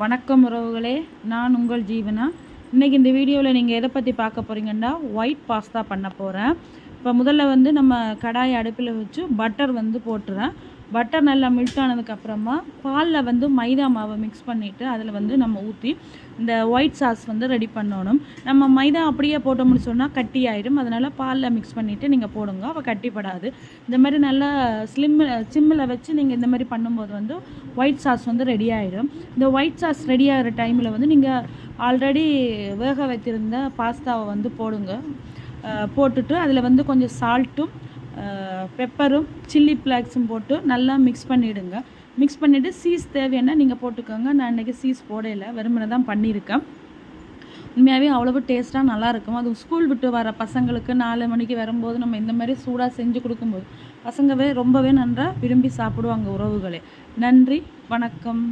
வணக்கம் உறவுகளே நான் உங்கள் ஜீவனா? இன்றைக்கி இந்த வீடியோவில் நீங்கள் எதை பற்றி பார்க்க போகிறீங்கன்னா ஒயிட் பாஸ்தா பண்ண போகிறேன் இப்போ முதல்ல வந்து நம்ம கடாயை அடுப்பில் வச்சு பட்டர் வந்து போட்டுறேன். பட்டர் நல்லா மெல்ட் ஆனதுக்கப்புறமா பாலில் வந்து மைதா மாவை மிக்ஸ் பண்ணிவிட்டு அதில் வந்து நம்ம ஊற்றி இந்த ஒயிட் சாஸ் வந்து ரெடி பண்ணணும். நம்ம மைதா அப்படியே போட்ட முடிச்சோன்னா கட்டி ஆயிடும் அதனால் பாலில் மிக்ஸ் பண்ணிவிட்டு நீங்கள் போடுங்க. அப்போ கட்டிப்படாது. இந்த மாதிரி நல்லா ஸ்லிம் சிம்மில் வச்சு நீங்கள் இந்த மாதிரி பண்ணும்போது வந்து ஒயிட் சாஸ் வந்து ரெடி ஆகிடும் இந்த ஒயிட் சாஸ் ரெடி ஆகிற டைமில் வந்து நீங்கள் ஆல்ரெடி வேக வைத்திருந்த பாஸ்தாவை வந்து போடுங்க. போட்டுட்டு அதில் வந்து கொஞ்சம் சால்ட்டும் பெப்பரும் சில்லி ஃப்ளாக்ஸும் போட்டு நல்லா மிக்ஸ் பண்ணிவிடுங்க மிக்ஸ் பண்ணிவிட்டு சீஸ் தேவைன்னா நீங்கள் போட்டுக்கோங்க. நான் இன்றைக்கி சீஸ் போடையில வெறுமனை தான் பண்ணியிருக்கேன். உண்மையாகவே அவ்வளவு டேஸ்ட்டாக நல்லாயிருக்கும் அதுவும் ஸ்கூல் விட்டு வர பசங்களுக்கு நாலு மணிக்கு வரும்போது நம்ம இந்த மாதிரி சூடாக செஞ்சு கொடுக்கும்போது பசங்கவே ரொம்பவே நன்றாக விரும்பி சாப்பிடுவாங்க உறவுகளே. நன்றி வணக்கம்.